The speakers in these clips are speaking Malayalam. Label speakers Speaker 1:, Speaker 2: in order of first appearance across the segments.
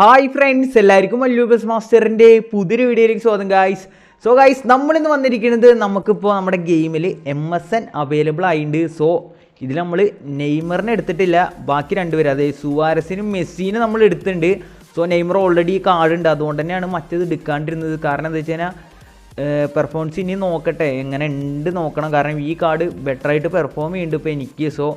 Speaker 1: ഹായ് ഫ്രണ്ട്സ് എല്ലാവർക്കും മല്ലൂബസ് മാസ്റ്ററിന്റെ പുതിയൊരു വീഡിയോയിലേക്ക് സ്വാഗതം ഗായ്സ് സോ ഗായ്സ് നമ്മളിന്ന് വന്നിരിക്കുന്നത് നമുക്കിപ്പോൾ നമ്മുടെ ഗെയിമിൽ എം എസ് എൻ അവൈലബിൾ ആയിട്ടുണ്ട് സോ ഇതിൽ നമ്മൾ നെയ്മറിനെ എടുത്തിട്ടില്ല. ബാക്കി രണ്ടുപേരും അതായത് സുവാരസിനും മെസ്സിനും നമ്മൾ എടുത്തിട്ടുണ്ട്. സോ നെയ്മർ ഓൾറെഡി കാർഡ് ഉണ്ട്. അതുകൊണ്ട് തന്നെയാണ് മറ്റേത് എടുക്കാണ്ടിരുന്നത്. കാരണം എന്താ വെച്ച് കഴിഞ്ഞാൽ പെർഫോമൻസ് ഇനി നോക്കട്ടെ. എങ്ങനെ ഉണ്ട് നോക്കണം. കാരണം ഈ കാർഡ് ബെറ്ററായിട്ട് പെർഫോം ചെയ്യുന്നുണ്ട് ഇപ്പോൾ എനിക്ക്. സോ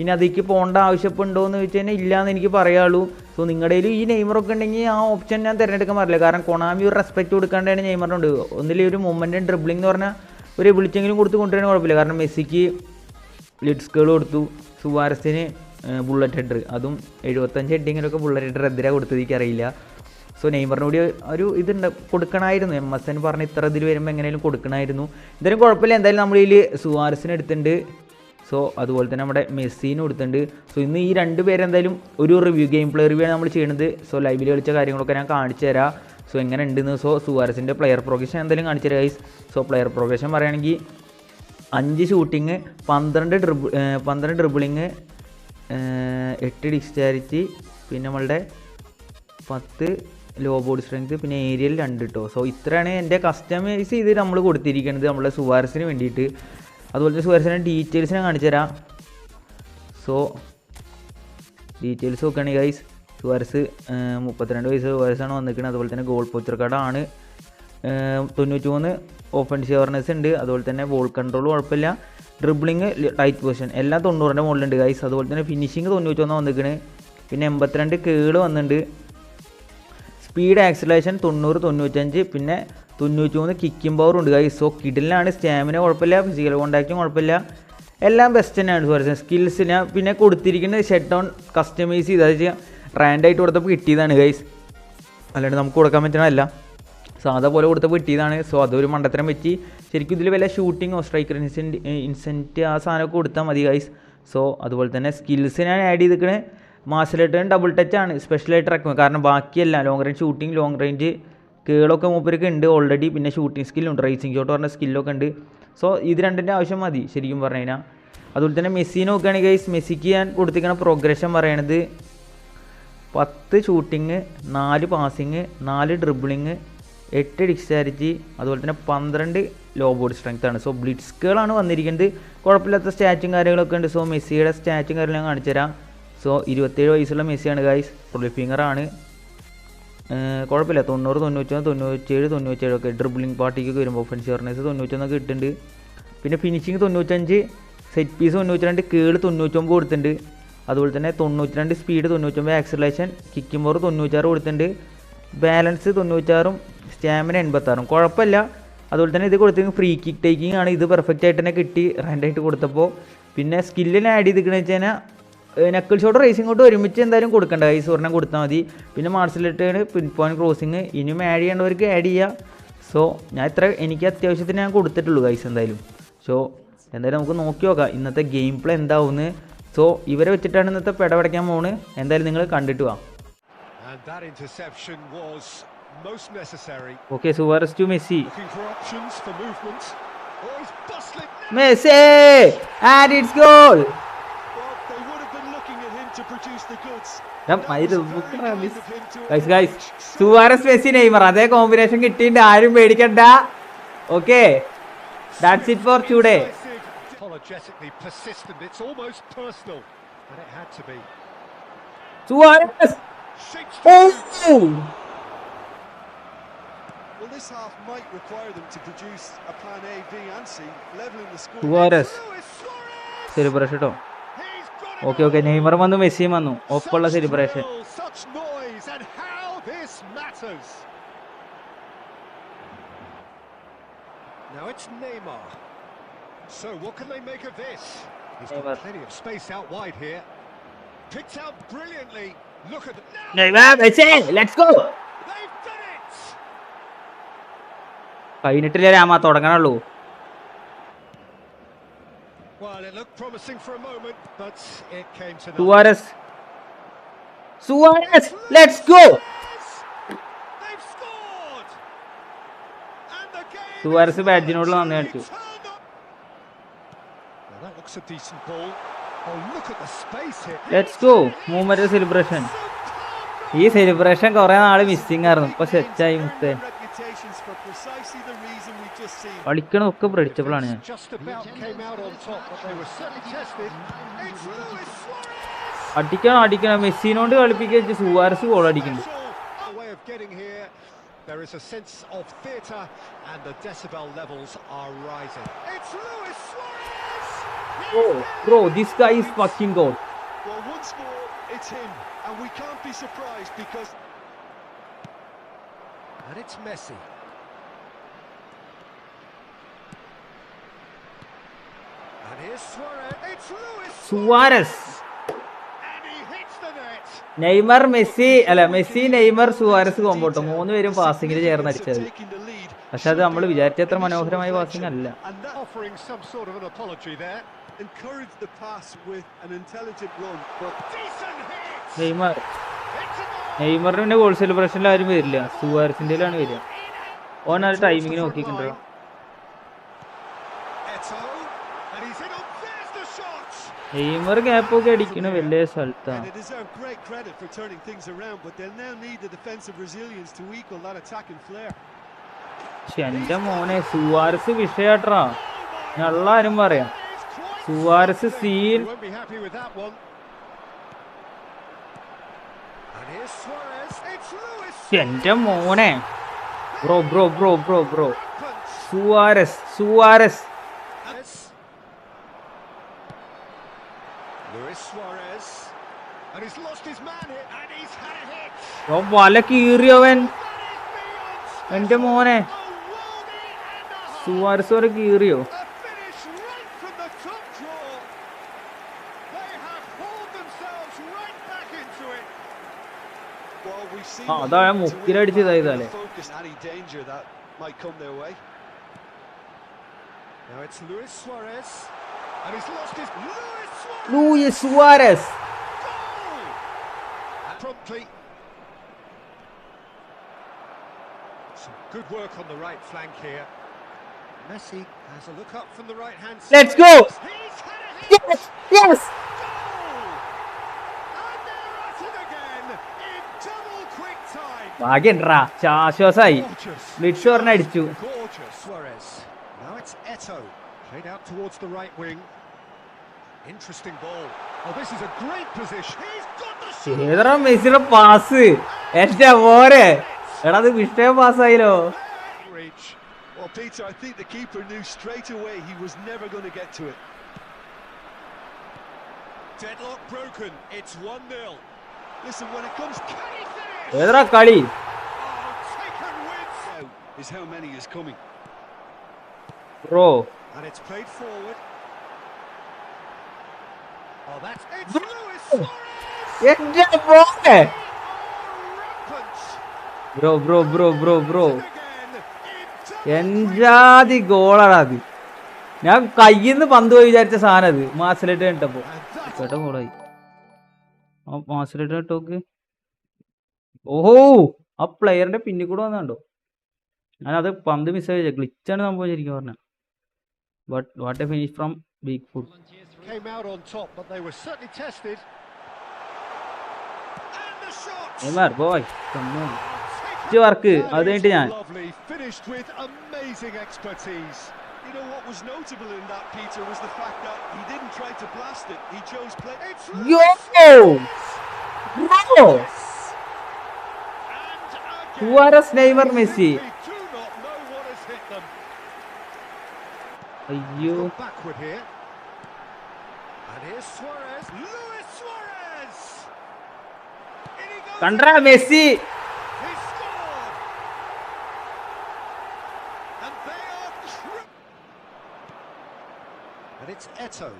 Speaker 1: ഇനി അതിലേക്ക് പോകേണ്ട ആവശ്യമുണ്ടോ എന്ന് ചോദിച്ചു കഴിഞ്ഞാൽ ഇല്ല എന്ന് എനിക്ക് പറയാളൂ. സോ നിങ്ങളുടെ ഈ നെയ്മറൊക്കെ ഉണ്ടെങ്കിൽ ആ ഓപ്ഷൻ ഞാൻ തിരഞ്ഞെടുക്കാൻ പറ്റില്ല കാരണം കൊണാമി ഒരു റെസ്പെക്ട് കൊടുക്കാണ്ടാണ് നെയ്മറിനുണ്ട് ഒന്നിലെ ഒരു മൊമെന്റും ഡ്രിബ്ലിംഗ് എന്ന് പറഞ്ഞാൽ ഒരു വിളിച്ചെങ്കിലും കൊടുത്ത് കൊണ്ടുവരാൻ കുഴപ്പമില്ല. കാരണം മെസ്സിക്ക് ലിഡ്സ്കൾ കൊടുത്തു. സുവാരസിന് ബുള്ളറ്റ് ഹെഡർ അതും എഴുപത്തഞ്ച് ഹെഡിങ്ങിലൊക്കെ ബുള്ളറ്റ് ഹെഡർ എതിരാ കൊടുത്തത് എനിക്കറിയില്ല. സോ നെയ്മറിന് ഒരു ഇതുണ്ട്. കൊടുക്കണമായിരുന്നു എം എസ് എൻ പറഞ്ഞ് ഇത്ര ഇതിൽ വരുമ്പോൾ എങ്ങനെയും കൊടുക്കണമായിരുന്നു എന്തായാലും കുഴപ്പമില്ല. എന്തായാലും നമ്മൾ ഇതിൽ സോ അതുപോലെ തന്നെ നമ്മുടെ മെസ്സിന് കൊടുത്തിട്ടുണ്ട്. സോ ഇന്ന് ഈ രണ്ട് പേരെന്തായാലും ഒരു റിവ്യൂ ഗെയിം പ്ലേ റിവ്യൂ ആണ് നമ്മൾ ചെയ്യുന്നത് സോ ലൈവിൽ കളിച്ച കാര്യങ്ങളൊക്കെ ഞാൻ കാണിച്ചു തരാം. സോ എങ്ങനെ ഉണ്ടെന്ന്. സോ സുവാരസിന്റെ പ്ലെയർ പ്രൊഗ്രഷൻ എന്തായാലും കാണിച്ചു തരാം ഗൈസ് സോ പ്ലെയർ പ്രൊഗ്രഷൻ പറയുകയാണെങ്കിൽ അഞ്ച് ഷൂട്ടിങ് പന്ത്രണ്ട് ഡ്രിബ് പന്ത്രണ്ട് ഡ്രിബിളിങ് എട്ട് ഡിസ്ചാരിറ്റി പിന്നെ നമ്മളുടെ പത്ത് ലോ ബോഡി സ്ട്രെങ്ത് പിന്നെ ഏരിയയിൽ രണ്ട് കേട്ടോ സോ ഇത്രയാണ് എന്റെ കസ്റ്റമൈസ് ചെയ്ത് നമ്മൾ കൊടുത്തിരിക്കുന്നത് നമ്മളെ സുവാരസിന് വേണ്ടിയിട്ട്. അതുപോലെ തന്നെ സുവാരസിന്റെ ഡീറ്റെയിൽസ് ഞാൻ കാണിച്ചു തരാം. സോ ഡീറ്റെയിൽസ് നോക്കുകയാണെങ്കിൽ ഗൈസ് സുഹർസ് മുപ്പത്തിരണ്ട് വയസ്സ് സുഹർസാണ് വന്നിരിക്കുന്നത്. അതുപോലെ തന്നെ ഗോൾ പോസ്റ്റർ കാർഡാണ് തൊണ്ണൂറ്റി മൂന്ന് ഓഫൻസീവ് അവർനെസ് ഉണ്ട്. അതുപോലെ തന്നെ ബോൾ കൺട്രോൾ കുഴപ്പമില്ല. ഡ്രിബിളിങ് ടൈറ്റ് പൊസിഷൻ എല്ലാം തൊണ്ണൂറിന്റെ മുകളിലുണ്ട് ഗൈസ് അതുപോലെ തന്നെ ഫിനിഷിങ് തൊണ്ണൂറ്റി ഒന്ന് വന്നിരിക്കുന്നത് പിന്നെ എൺപത്തിരണ്ട് കേൾ വന്നിട്ടുണ്ട്. സ്പീഡ് ആക്സിലേഷൻ തൊണ്ണൂറ് തൊണ്ണൂറ്റഞ്ച് പിന്നെ തൊണ്ണൂറ്റി മൂന്ന് കിക്കിംഗ് പവർ ഉണ്ട് ഗൈസ് സോ കിഡിലാണ് സ്റ്റാമിന കുഴപ്പമില്ല ഫിസിക്കൽ കോൺടാക്റ്റും കുഴപ്പമില്ല. എല്ലാം ബെസ്റ്റ് തന്നെയാണ് പറയുന്നത് സ്കിൽസിന് പിന്നെ കൊടുത്തിരിക്കുന്ന ഷെഡ് ഡൗൺ കസ്റ്റമൈസ് ചെയ്ത് അതായത് റാൻഡായിട്ട് കൊടുത്തപ്പോൾ കിട്ടിയതാണ് ഗൈസ് അല്ലാണ്ട് നമുക്ക് കൊടുക്കാൻ പറ്റണമല്ല സാധാ പോലെ കൊടുത്തപ്പോൾ കിട്ടിയതാണ്. സോ അതൊരു മണ്ടത്തരം വെച്ച് ശരിക്കും ഇതിൽ വല്ല ഷൂട്ടിങ്ങോ സ്ട്രൈക്കർ ഇൻസെന്റ് ഇൻസെന്റ് ആ സാധനമൊക്കെ കൊടുത്താൽ മതി ഗൈസ് സോ അതുപോലെ തന്നെ സ്കിൽസ് ഞാൻ ആഡ് ചെയ്തിരിക്കണേ മാസലേട്ടൻ ഡബിൾ ടച്ചാണ് സ്പെഷ്യലായിട്ട് ഇറക്കുന്നത് കാരണം ബാക്കിയല്ല long range shooting long range കേളൊക്കെ മൂപ്പർക്ക് ഉണ്ട് ഓൾറെഡി പിന്നെ ഷൂട്ടിംഗ് സ്കില്ലുണ്ട് റേസിംഗ് ഷോട്ട് പറഞ്ഞ സ്കില്ലൊക്കെ ഉണ്ട്. സോ ഇത് രണ്ടിന്റെ ആവശ്യം മതി ശരിക്കും പറഞ്ഞു കഴിഞ്ഞാൽ അതുപോലെ തന്നെ മെസ്സി നോക്കുകയാണെങ്കിൽ ഗൈസ് മെസ്സിക്ക് ഞാൻ കൊടുത്തിരിക്കുന്ന പ്രോഗ്രഷൻ പറയണത് പത്ത് ഷൂട്ടിങ് നാല് പാസിങ് നാല് ഡ്രിബിളിങ് എട്ട് ഡിസ്ചാരിറ്റി അതുപോലെ തന്നെ പന്ത്രണ്ട് ലോ ബോഡി സ്ട്രെങ്ത് ആണ്. സോ ബ്ലിറ്റ്സ്കുകളാണ് വന്നിരിക്കുന്നത്. കുഴപ്പമില്ലാത്ത സ്റ്റാച്ചും കാര്യങ്ങളൊക്കെ ഉണ്ട്. സോ മെസ്സിയുടെ സ്റ്റാച്ചും കാര്യങ്ങളും ഞാൻ കാണിച്ചു തരാം സോ ഇരുപത്തേഴ് വയസ്സുള്ള മെസ്സിയാണ് ഗൈസ് പ്രൊളിഫിംഗറാണ് കുഴപ്പമില്ല. തൊണ്ണൂറ് തൊണ്ണൂറ്റൊന്ന് തൊണ്ണൂറ്റേഴ് തൊണ്ണൂറ്റേഴൊക്കെ ഡ്രിബ്ലിംഗ് പാർട്ടിക്കൊക്കെ വരുമ്പോൾ ഒഫൻസീവർനെസ് തൊണ്ണൂറ്റൊന്നൊക്കെ ഇട്ടുണ്ട് പിന്നെ ഫിനിഷിങ് തൊണ്ണൂറ്റഞ്ച് സെറ്റ് പീസ് തൊണ്ണൂറ്റിരണ്ട് കേൾ തൊണ്ണൂറ്റൊമ്പത് കൊടുത്തിട്ടുണ്ട്. അതുപോലെ തന്നെ തൊണ്ണൂറ്റിരണ്ട് സ്പീഡ് തൊണ്ണൂറ്റൊമ്പത് ആക്സലേഷൻ കിക്കിംഗ് ബോർ തൊണ്ണൂറ്റാറ് കൊടുത്തിട്ടുണ്ട്. ബാലൻസ് തൊണ്ണൂറ്റാറും സ്റ്റാമിന എൺപത്താറും. കുഴപ്പമില്ല. അതുപോലെ തന്നെ ഇത് കൊടുത്തിരിക്കുന്ന ഫ്രീ കിക്ക് ടേക്കിംഗ് ആണ്. ഇത് പെർഫെക്റ്റ് ആയിട്ട് തന്നെ കിട്ടി. റാൻഡായിട്ട് കൊടുത്തപ്പോൾ പിന്നെ സ്കില്ലിന് ആഡ് ചെയ്തിരിക്കണമെന്ന് വെച്ച് കഴിഞ്ഞാൽ നക്കിൾ ഷോട്ട് റേസിംഗ് കൊണ്ട് ഒരുമിച്ച് എന്തായാലും കൊടുക്കേണ്ട. ഈ സ്വർണം കൊടുത്താൽ മതി. പിന്നെ മാർഷലിട്ടാണ് പിൻ പോയിന്റ് ക്രോസിങ് ഇനിയും ആഡ് ചെയ്യേണ്ടവർക്ക് ആഡ് ചെയ്യുക സോ ഞാൻ ഇത്ര എനിക്ക് അത്യാവശ്യത്തിന് ഞാൻ കൊടുത്തിട്ടുള്ളൂ ഗൈസ് എന്തായാലും. സോ എന്തായാലും നമുക്ക് നോക്കി നോക്കാം. ഇന്നത്തെ ഗെയിം പ്ലേ എന്താവുമെന്ന് സോ ഇവരെ വെച്ചിട്ടാണ് ഇന്നത്തെ പെടപടയ്ക്കാൻ പോകുന്നത് എന്തായാലും നിങ്ങൾ കണ്ടിട്ട് വാ.
Speaker 2: Okay Suarez to Messi.
Speaker 1: Messi and it's goal
Speaker 2: Well, they would have been looking at him to produce the goods.
Speaker 1: Guys guys Suarez Messi Neymar അതേ കോമ്പിനേഷൻ കിട്ടിയിട്ട് ആരും പേടിക്കണ്ട okay that's it for today
Speaker 2: Apologetically persistent. It's almost personal. And it had to be.
Speaker 1: Suarez
Speaker 2: Shakes
Speaker 1: oh
Speaker 3: Well, this half might require them to produce a plan A, B, and C, leveling the score.
Speaker 1: Suarez
Speaker 2: Luis Suarez!
Speaker 1: Celebration കേട്ടോ
Speaker 2: He's got it
Speaker 1: okay okay Neymar വന്നു മെസ്സിയും വന്നു ഒപ്പമുള്ള
Speaker 2: Such
Speaker 1: celebration
Speaker 2: thrill, Such noise, and how this matters. Now it's Neymar. So what can they make of this? He's
Speaker 1: Neymar.
Speaker 2: got plenty of space out wide here. Picked out brilliantly. Look at the now
Speaker 1: Neymar Messi let's go
Speaker 2: they've done it.
Speaker 1: കഴിഞ്ഞിട്ടില്ല രാമ തുടങ്ങണുള്ളൂ
Speaker 2: Well, it looked promising for a moment, but it came to nothing.
Speaker 1: Suarez Suarez let's go
Speaker 2: Yes! They've scored. And the game
Speaker 1: Suarez
Speaker 2: is
Speaker 1: ബാറ്റിനോട് നന്ദി കാണിച്ചു
Speaker 2: turned up. Well, that looks a decent ball. Oh, look at the space here.
Speaker 1: Let's go movement celebration
Speaker 2: Superb
Speaker 1: ഈ സെലിബ്രേഷൻ കുറെ നാൾ മിസ്സിങ് ആയിരുന്നു ഇപ്പൊ സെറ്റായി മുത്തേ
Speaker 3: reputations for precisely the reason we just seen.
Speaker 1: കളിക്കണതൊക്കെ predictable ആണ് ഞാൻ
Speaker 2: Just about came out on top, but they were certainly tested. It's Luis Suarez!
Speaker 1: അടിക്കണം അടിക്കണം മെസ്സിനോണ്ട് കളിപ്പിക്കുക സുവാരസ് ഗോൾ അടിക്കുന്നുണ്ട്
Speaker 2: A way of getting here. There is a sense of theatre, and the decibel levels are rising. It's Luis Suarez!
Speaker 1: Bro bro this guy is fucking goal
Speaker 3: Well, once more, it's him, and we can't be surprised because
Speaker 2: And it's Messi. And here's Suarez. It's Luis
Speaker 1: Suarez.
Speaker 2: And he hits the net.
Speaker 1: Neymar Messi അല്ല മെസ്സി നെയ്മർ സുവാരസ് കോമ്പോട്ടോ മൂന്ന് പേരും പാസിംഗിൽ ചേർന്ന്
Speaker 3: Significance of
Speaker 1: അടിച്ചത്
Speaker 3: taking the lead.
Speaker 1: പക്ഷെ അത് നമ്മൾ വിചാരിച്ചത്ര മനോഹരമായ പാസിംഗ് അല്ല
Speaker 3: And
Speaker 2: Offering some sort of an apology there.
Speaker 3: encouraged the pass with an intelligent run, but
Speaker 2: Decent hit. Neymar.
Speaker 1: നെയ്മറിന് പിന്നെ ഗോൾ സെലിബ്രേഷനിൽ ആരും വരില്ല. സുവാരസിന്റെ ആണ് വരിക. ഓൻ ആ
Speaker 2: ടൈമിങ് നോക്കിക്കുണ്ടോ
Speaker 1: നെയ്മർ ഗ്യാപ്പ് ഒക്കെ അടിക്കണ വലിയ സ്ഥലത്താണ് എന്റെ മോനെ സുവാരസ് വിഷയട്ടാ. നല്ല
Speaker 2: ആരും പറയാം.
Speaker 1: സുവാരസ് സീൻ എന്റെ മോനെ.
Speaker 2: Bro
Speaker 1: bro bro
Speaker 2: bro bro. Suarez
Speaker 1: Suarez. വല കീറിയോവൻ. എന്റെ മോനെ. സുവാരസ് വരെ കീറിയോ?
Speaker 2: lost his. Luis Suarez!
Speaker 1: Luis Suarez
Speaker 2: Goal! And promptly. Some good work on the right flank here. Messi has a look up from the right hand side.
Speaker 1: Let's go!
Speaker 2: He's had He's got the shot.
Speaker 1: ഏതറ മെസ്സിയുടെ പാസ് എന്റെ മോനെ എടാ അത് വിഷയം പാസ്സായില്ലോ
Speaker 3: Reach. Well, Peter, I think the keeper knew straight away he was never going to get to it.
Speaker 2: Deadlock broken. It's 1 0.
Speaker 3: Listen, when it comes
Speaker 2: Can he
Speaker 1: ഏതറ കളി
Speaker 2: Oh.
Speaker 1: ബ്രോ.
Speaker 2: Oh!
Speaker 1: എന്റെ
Speaker 2: Oh, rampant.
Speaker 1: Bro bro
Speaker 2: bro bro bro
Speaker 1: എൻജാതി ഗോളാണ് അത് ഞാൻ കയ്യിന്ന് പന്ത് പോയി വിചാരിച്ച സാധനം അത് മാസലിട്ട് കണ്ടപ്പോ
Speaker 2: And
Speaker 1: ഗോളായി ആ കേട്ടോക്ക് ഓഹോ ആ പ്ലെയറിന്റെ പിന്നിൽ കൂടെ വന്നുണ്ടോ ഞാനത് പന്ത് മിസ്സേജ് ഗ്ലിച്ച് സംഭവം ശരിക്കും പറഞ്ഞ.
Speaker 2: But
Speaker 3: what a finish from big food ഞാൻ Juárez, Neymar, Messi.
Speaker 2: Ayú.
Speaker 1: Contra Messi.
Speaker 2: And it's Eto.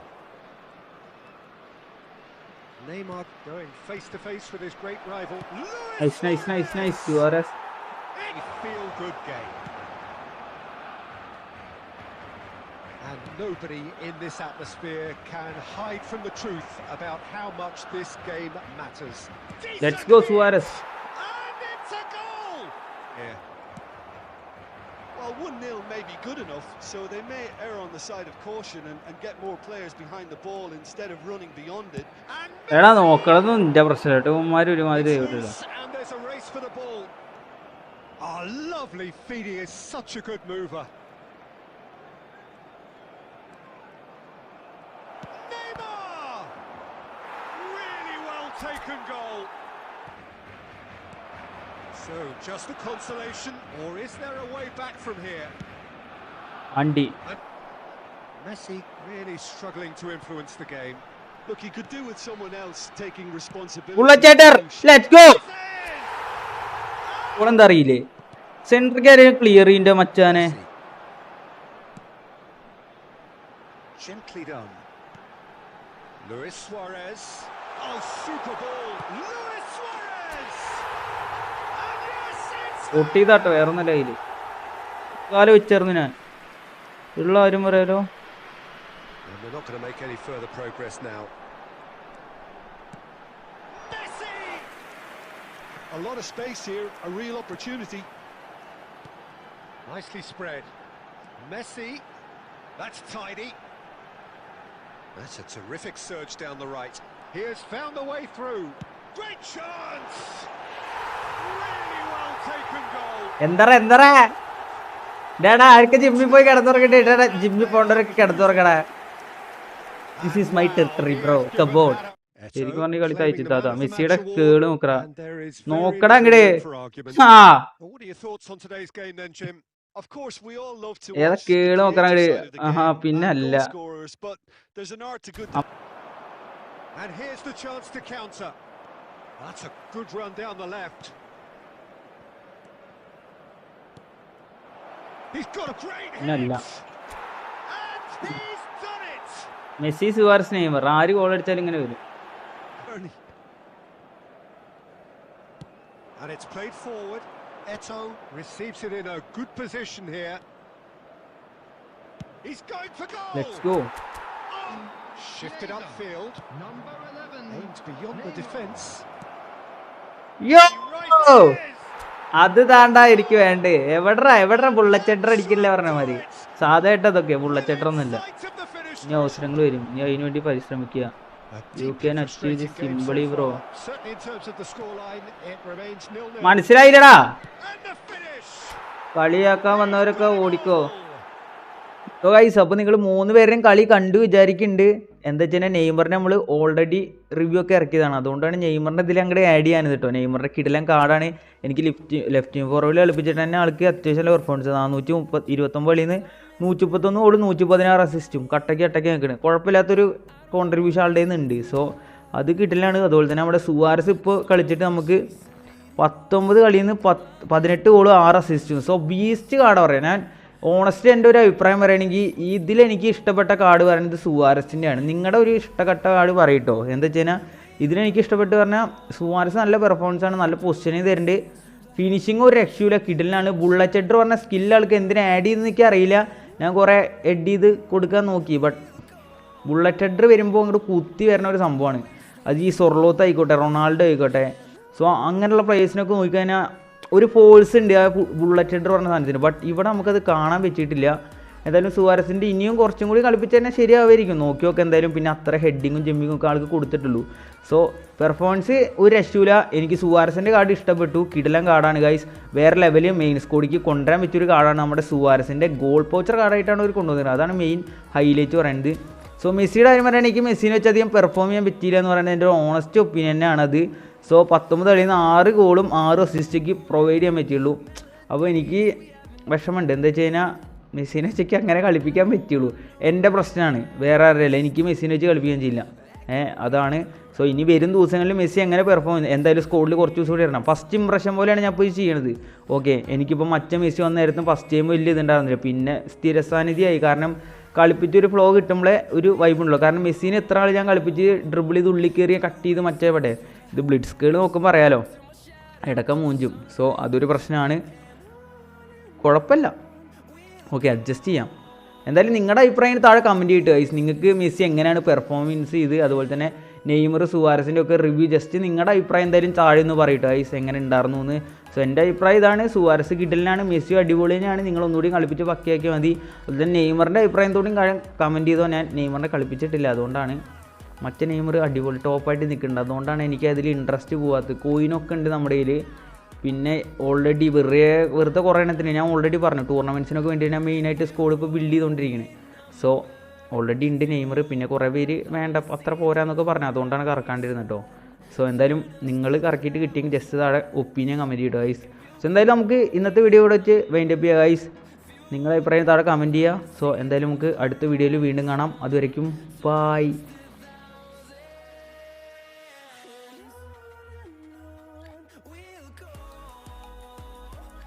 Speaker 2: Neymar going face to face with his great rival. Nice,
Speaker 1: nice, nice, nice. Two horas.
Speaker 2: Feel good game. And nobody in this atmosphere can hide from the truth about how much this game matters. Let's go,
Speaker 3: Suarez. Well, 1 0 may be good enough, so they may err on the side of caution and, and get more players behind the ball instead of running beyond it.
Speaker 2: And
Speaker 1: എടാ നോക്കണതൊന്നും നിന്റെ പ്രശ്നം കേട്ടോ ഉമ്മാര് ഒരുമാതിരി
Speaker 3: It's
Speaker 1: വിട്ടില്ല
Speaker 3: his and
Speaker 2: for the ball. Oh, lovely feed. He is such a good mover. Neymar! Really well taken goal. So, just a consolation, or is there a way back from here?
Speaker 1: അണ്ടി
Speaker 2: Messi really struggling to influence the game.
Speaker 3: Look, he could do with someone else taking responsibility.
Speaker 1: ബുള്ളച്ചേട്ടർ let's go
Speaker 2: It's in!
Speaker 1: ഓളെന്താ അറിയില്ലേ സെൻട്രിൽ കയറി ക്ലിയർ ചെയ്യണ്ട മച്ചാനെ
Speaker 2: Messi. Gently done. Luis Suarez. Oh, super ball. Luis
Speaker 1: പൊട്ടിയതാട്ടോ വേറെ ഒന്നല്ല കയ്യില് കാലം വെച്ചായിരുന്നു ഞാൻ ഉള്ള ആരും പറയാലോ
Speaker 2: And they're not going to make any further progress now. Messi!
Speaker 3: A lot of space here, a real opportunity.
Speaker 2: Nicely spread. Messi. That's tidy. That's a terrific surge down the right. He has found a way through. Great chance!
Speaker 1: എന്താ എന്താ ഡേടാ ആർക്ക് ജിമ്മിൽ പോയി കിടന്നുറങ്ങട്ടെ? ഡേടാ ജിമ്മിൽ പോണ്ടവരൊക്കെ കിടന്നുറങ്ങടാ. This is my territory bro cupboard ശരിക്കും പറഞ്ഞ കളി തയ്ച്ചിട്ട് മെസ്സിയുടെ കേട് നോക്കടാ. നോക്കട അങ്ങടേ. ഏതാ കേട്
Speaker 3: നോക്കടാ
Speaker 1: അങ്ങടേ?
Speaker 3: ആ
Speaker 1: പിന്നെ അല്ല
Speaker 2: And here's the chance to counter. That's a good run down the left. He's got a great hit.
Speaker 1: പിന്നല്ല
Speaker 2: And he's done it.
Speaker 1: Messi Suarez Neymar ആര് ഗോൾ അടിച്ചാലും ഇങ്ങനെ വരും
Speaker 2: Ernie. And it's played forward. Eto receives it in a good position here. He's going for goal.
Speaker 1: Let's go
Speaker 2: Shifted upfield. Aimed beyond the defence.
Speaker 1: യോ
Speaker 2: Right it is.
Speaker 1: അത് താണ്ടാ എനിക്ക് വേണ്ടേ. എവിടാ എവിടാ ബുള്ളച്ചട്ടർ അടിക്കില്ലേ പറഞ്ഞ
Speaker 2: of the finish.
Speaker 1: ഇനി അവസരങ്ങൾ വരും. ഇനി അതിനു വേണ്ടി പരിശ്രമിക്കുക.
Speaker 2: Remains nil-nil.
Speaker 1: മനസ്സിലായില്ലടാ. കളിയാക്കാൻ വന്നവരൊക്കെ ഓടിക്കോ. സോ ഗൈസ് അപ്പോൾ നിങ്ങൾ മൂന്ന് പേരുടെയും കളി കണ്ടു വിചാരിക്കുന്നുണ്ട് എന്താ വെച്ചാൽ നെയ്മറിനെ നമ്മൾ ഓൾറെഡി റിവ്യൂ ഒക്കെ ഇറക്കിയതാണ്. അതുകൊണ്ടാണ് നെയ്മറിന്റെ ഇതിൽ അങ്ങോട്ട് ആഡ് ചെയ്യാനത് കേട്ടോ നെയ്മറിന്റെ കിടലൻ കാർഡാണ് എനിക്ക് ലിഫ്റ്റ് ലെഫ്റ്റ് ഫോർവേഡ് കളിപ്പിച്ചിട്ട് തന്നെ ആൾക്ക് അത്യാവശ്യം പെർഫോമൻസ് നാനൂറ്റി മുപ്പത് ഇരുപത്തൊമ്പത് കളിയിൽ നിന്ന് നൂറ്റി മുപ്പത്തൊന്ന് ഓട് നൂറ്റി പതിനാറ് അസിസ്റ്റും കട്ടയ്ക്ക് കട്ടയ്ക്ക് നിൽക്കുന്നത് കുഴപ്പമില്ലാത്തൊരു കോൺട്രിബ്യൂഷൻ ആളുടെ ഉണ്ട് സോ അത് കിട്ടലാണ് അതുപോലെ തന്നെ നമ്മുടെ സുവാരസ് ഇപ്പോൾ കളിച്ചിട്ട് നമുക്ക് പത്തൊമ്പത് കളിയിൽ നിന്ന് പത്ത് പതിനെട്ട് ഗോളും ആറ് അസിസ്റ്റും സോ ബീസ്റ്റ് കാർഡ് പറയാം. ഞാൻ ഓണസ്റ്റ് എന്റെ ഒരു അഭിപ്രായം പറയുകയാണെങ്കിൽ ഇതിലെനിക്ക് ഇഷ്ടപ്പെട്ട കാർഡ് പറയുന്നത് സുവാരസിന്റെയാണ്. നിങ്ങളുടെ ഒരു ഇഷ്ടപ്പെട്ട കാർഡ് പറയട്ടോ. എന്താ വെച്ച് കഴിഞ്ഞാൽ ഇതിലെനിക്ക് ഇഷ്ടപ്പെട്ട് പറഞ്ഞാൽ സുവാരസ് നല്ല പെർഫോമൻസ് ആണ് നല്ല പൊസിഷനിങ് തരുന്നുണ്ട്. ഫിനിഷിങ് ഒരു രക്ഷയില്ല കിടലിനാണ്. ബുള്ളറ്റ് ഹെഡർ പറഞ്ഞ സ്കില്ല് ആൾക്ക് എന്തിനാ ആഡ് ചെയ്ത് എനിക്ക് അറിയില്ല. ഞാൻ കുറേ എഡ് ചെയ്ത് കൊടുക്കാൻ നോക്കി. ബട്ട് ബുള്ളറ്റ് ഹെഡർ വരുമ്പോൾ അങ്ങോട്ട് കുത്തി വരുന്ന ഒരു സംഭവമാണ്. അത് ഈ സൊർലോത്ത് ആയിക്കോട്ടെ റൊണാൾഡോ ആയിക്കോട്ടെ. സോ അങ്ങനെയുള്ള പ്ലേയേഴ്സിനൊക്കെ നോക്കിക്കഴിഞ്ഞാൽ ഒരു ഫോഴ്സ് ഉണ്ട് ആ ബുള്ളറ്റ് എന്ന് പറഞ്ഞ സാധനത്തിന്. ബട്ട് ഇവിടെ നമുക്കത് കാണാൻ പറ്റിയിട്ടില്ല. എന്തായാലും സുവാരസിന്റെ ഇനിയും കുറച്ചും കൂടി കളിപ്പിച്ച് തന്നെ ശരിയാവുമായിരിക്കും. നോക്കി നോക്കി എന്തായാലും പിന്നെ അത്ര ഹെഡിങ്ങും ജമ്മിങ്ങും ഒക്കെ ആൾക്ക് കൊടുത്തിട്ടുള്ളൂ. സോ പെർഫോമൻസ് ഒരു രക്ഷയില്ല എനിക്ക് സുവാരസിന്റെ കാർഡ് ഇഷ്ടപ്പെട്ടു. കിടലം കാർഡാണ് ഗൈസ് വേറെ ലെവലിൽ മെയിൻ സ്കോഡിക്ക് കൊണ്ടുവരാൻ പറ്റിയൊരു കാർഡാണ് നമ്മുടെ സുവാരസിന്റെ ഗോൾ പോച്ചർ കാർഡായിട്ടാണ് അവർ കൊണ്ടുവന്നത്. അതാണ് മെയിൻ ഹൈലൈറ്റ് പറയുന്നത്. സോ മെസ്സിയുടെ കാര്യം പറയുകയാണെങ്കിൽ മെസ്സിനെ വെച്ച് അധികം പെർഫോം ചെയ്യാൻ പറ്റിയില്ല എന്ന് പറയുന്നത് എന്റെ ഓണസ്റ്റ് ഒപ്പീനിയൻ ആണത് സോ പത്തൊമ്പത് കളിയിൽ നിന്ന് ആറ് ഗോളും ആറ് അസിസ്റ്റേക്ക് പ്രൊവൈഡ് ചെയ്യാൻ പറ്റുള്ളൂ അപ്പോൾ എനിക്ക് വിഷമമുണ്ട്. എന്താ വെച്ച് കഴിഞ്ഞാൽ മെസ്സിനെ വെച്ചേക്ക് അങ്ങനെ കളിപ്പിക്കാൻ പറ്റുള്ളൂ എന്റെ പ്രശ്നമാണ്. വേറെ ആരുടെയല്ല എനിക്ക് മെസ്സിനെ വെച്ച് കളിപ്പിക്കാൻ ചെയ്യില്ല. ഏഹ് അതാണ്. സോ ഇനി വരും ദിവസങ്ങളിൽ മെസ്സി എങ്ങനെ പെർഫോം ചെയ്യുന്നത് എന്തായാലും സ്കോഡിൽ കുറച്ച് ദിവസം കൂടി ഇടണം. ഫസ്റ്റ് ഇംപ്രഷൻ പോലെയാണ് ഞാൻ പോയി ചെയ്യണത്. ഓക്കെ എനിക്കിപ്പോൾ മറ്റേ മെസ്സി വന്ന നേരത്തും ഫസ്റ്റ് ടൈം വലിയ ഇതുണ്ടായിരുന്നില്ല. പിന്നെ സ്ഥിരസാന്നിധ്യമായി കാരണം കളിപ്പിച്ച് ഒരു ഫ്ലോ കിട്ടുമ്പോഴേ ഒരു വൈബ് ഉണ്ടല്ലോ. കാരണം മെസ്സിനെ എത്ര ആൾ ഞാൻ കളിപ്പിച്ച് ഡ്രിബിൾ ചെയ്ത് ഉള്ളിൽ കയറി കട്ട് ചെയ്ത് മറ്റേ ഇവിടെ. ഇത് ബ്ലിഡ്സ് കേൾ നോക്കുമ്പോൾ അറിയാലോ. ഇടക്ക മൂഞ്ചും. സോ അതൊരു പ്രശ്നമാണ് കുഴപ്പമില്ല. ഓക്കെ അഡ്ജസ്റ്റ് ചെയ്യാം. എന്തായാലും നിങ്ങളുടെ അഭിപ്രായം താഴെ കമന്റ് ചെയ്തിട്ട് ഗൈസ് നിങ്ങൾക്ക് മെസ്സി എങ്ങനെയാണ് പെർഫോമൻസ് ചെയ്ത് അതുപോലെ തന്നെ നെയ്മർ സുവാരസിന്റെ ഒക്കെ റിവ്യൂ ജസ്റ്റ് നിങ്ങളുടെ അഭിപ്രായം എന്തായാലും താഴെ എന്ന് പറയിട്ട് ഗൈസ് എങ്ങനെ ഉണ്ടായിരുന്നു എന്ന് സോ എന്റെ അഭിപ്രായം ഇതാണ്. സുവാരസ് കിട്ടലിനാണ് മെസ്സി അടിപൊളി തന്നെയാണ്. നിങ്ങൾ ഒന്നുകൂടി കളിപ്പിച്ച് പക്കയാക്കിയാൽ മതി. അതുപോലെ തന്നെ നെയ്മറിന്റെ അഭിപ്രായം കൂടി കമന്റ് ചെയ്തോ ഞാൻ. നെയ്മറിനെ കളിപ്പിച്ചിട്ടില്ല അതുകൊണ്ടാണ്. മറ്റേ നെയ്മർ അടിപൊളി ടോപ്പായിട്ട് നിൽക്കുന്നുണ്ട്. അതുകൊണ്ടാണ് എനിക്ക് അതിൽ ഇൻട്രസ്റ്റ് പോകാത്തത് കോയിനൊക്കെ ഉണ്ട് നമ്മുടെ കയ്യിൽ പിന്നെ ഓൾറെഡി വെറുതെ വെറുതെ കുറേ എണ്ണത്തിന് ഞാൻ ഓൾറെഡി പറഞ്ഞു ടൂർണമെന്റ്സിനൊക്കെ വേണ്ടി ഞാൻ മെയിനായിട്ട് സ്കോഡ് ഇപ്പോൾ ബിൽഡ് ചെയ്തുകൊണ്ടിരിക്കുന്നത് സോ ഓൾറെഡി ഉണ്ട് നെയ്മർ പിന്നെ കുറേ പേര് വേണ്ട അത്ര പോരാന്നൊക്കെ പറഞ്ഞു. അതുകൊണ്ടാണ് കറക്കാണ്ടിരുന്നത് കേട്ടോ സോ എന്തായാലും നിങ്ങൾ കറക്കിയിട്ട് കിട്ടിയെങ്കിൽ ജസ്റ്റ് താഴെ ഒപ്പീനിയൻ കമന്റ് ചെയ്യുക ഗൈസ് സോ എന്തായാലും നമുക്ക് ഇന്നത്തെ വീഡിയോ ഇവിടെ വെച്ച് വൈൻഡ് അപ്പ് ചെയ്യുക ഗൈസ് നിങ്ങളുടെ അഭിപ്രായം താഴെ കമന്റ് ചെയ്യുക. സോ എന്തായാലും നമുക്ക് അടുത്ത വീഡിയോയിൽ വീണ്ടും കാണാം. അതുവരയ്ക്കും ബായ്